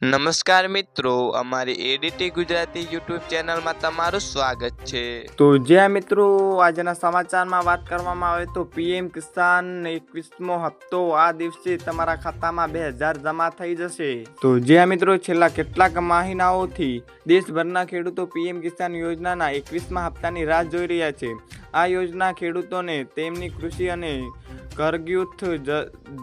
નમસ્કાર મિત્રો, અમારી એડીટી ગુજરાતી યુટ્યુબ ચેનલમાં તમારું સ્વાગત છે. તો જ્યાં મિત્રો આજના સમાચારમાં વાત કરવામાં આવે તો પીએમ કિસાન એકવીસમો હપ્તો આ દિવસે તમારા ખાતામાં બે હજાર જમા થઈ જશે. તો જ્યાં મિત્રો છેલ્લા કેટલાક મહિનાઓથી દેશભરના ખેડૂતો પીએમ કિસાન યોજનાના એકવીસમા હપ્તાની રાહ જોઈ રહ્યા છે. આ યોજના ખેડૂતોને તેમની કૃષિ અને કરગ્યુથ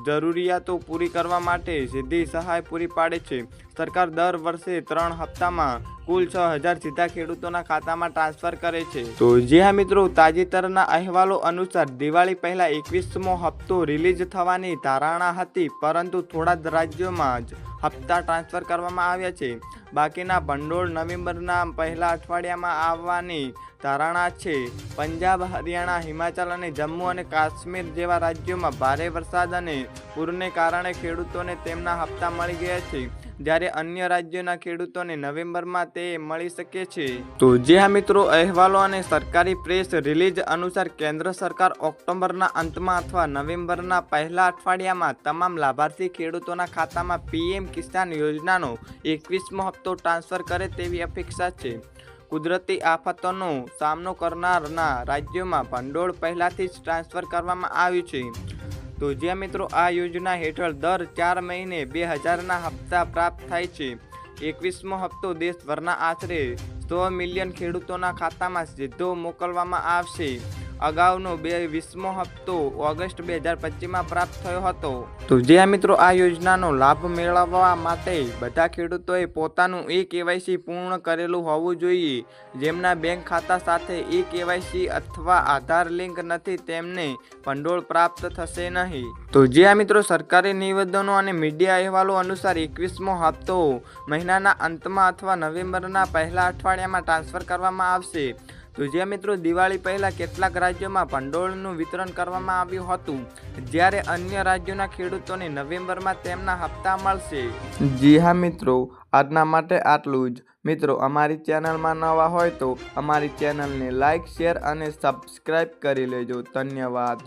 જરૂરિયાતો પૂરી કરવા માટે સીધી સહાય પૂરી પાડે છે. સરકાર દર વર્ષે ત્રણ હપ્તામાં કુલ છ હજાર સીધા ખેડૂતોના ખાતામાં ટ્રાન્સફર કરે છે. તો જે હા મિત્રો, તાજેતરના અહેવાલો અનુસાર દિવાળી પહેલા એકવીસમો હપ્તો રિલીઝ થવાની ધારણા હતી, પરંતુ થોડા જ રાજ્યોમાં જ હપ્તા ટ્રાન્સફર કરવામાં આવ્યા છે. બાકીના ભંડોળ નવેમ્બરના પહેલા અઠવાડિયામાં આવવાની ધારણા છે. પંજાબ, હરિયાણા, હિમાચલ અને જમ્મુ અને કાશ્મીર જેવા રાજ્યોમાં ભારે વરસાદ અને પૂરને કારણે ખેડૂતોને તેમના હપ્તા મળી ગયા છે. જ્યારે અન્ય રાજ્યોના ખેડૂતોને નવેમ્બરમાં તે મળી શકે છે. તો જે આ મિત્રો, અહેવાલો અને સરકારી પ્રેસ રિલીઝ અનુસાર કેન્દ્ર સરકાર ઓક્ટોબરના અંતમાં અથવા નવેમ્બરના પહેલા અઠવાડિયામાં તમામ લાભાર્થી ખેડૂતોના ખાતામાં પીએમ કિસાન યોજનાનો એકવીસમો હપ્તો ટ્રાન્સફર કરે તેવી અપેક્ષા છે. કુદરતી આફતોનો સામનો કરનારના રાજ્યોમાં ભંડોળ પહેલાથી જ ટ્રાન્સફર કરવામાં આવ્યું છે. તો જે મિત્રો, આ યોજના હેઠળ દર ચાર મહિને બે હજારના હપ્તા પ્રાપ્ત થાય છે. એકવીસમો હપ્તો દેશભરના આશરે સો મિલિયન ખેડૂતોના ખાતામાં સીધો મોકલવામાં આવશે. અગાઉનો બે વીસમો હપ્તો ઓગસ્ટ બે હજાર પચીસમાં પ્રાપ્ત થયો હતો. તો જે મિત્રો આ યોજનાનો લાભ મેળવવા માટે બધા ખેડૂતોએ પોતાનું ઈ કેવાયસી પૂર્ણ કરેલું હોવું જોઈએ. જેમના બેંક ખાતા સાથે ઈ કેવાયસી અથવા આધાર લિંક નથી, તેમને ભંડોળ પ્રાપ્ત થશે નહીં. તો જે આ મિત્રો સરકારી નિવેદનો અને મીડિયા અહેવાલો અનુસાર એકવીસમો હપ્તો મહિનાના અંતમાં અથવા નવેમ્બરના પહેલા અઠવાડિયામાં ટ્રાન્સફર કરવામાં આવશે. તો મિત્રો, દિવાળી પહેલા કેટલાક રાજ્યોમાં ભંડોળનું વિતરણ કરવામાં આવ્યું હતું. જ્યારે અન્ય રાજ્યોના ખેડૂતોને નવેમ્બરમાં તેમના હપ્તા મળશે. જી હા મિત્રો, આજના માટે આટલું જ. મિત્રો, અમારી ચેનલમાં નવા હોય તો અમારી ચેનલને લાઈક, શેર અને સબસ્ક્રાઈબ કરી લેજો. ધન્યવાદ.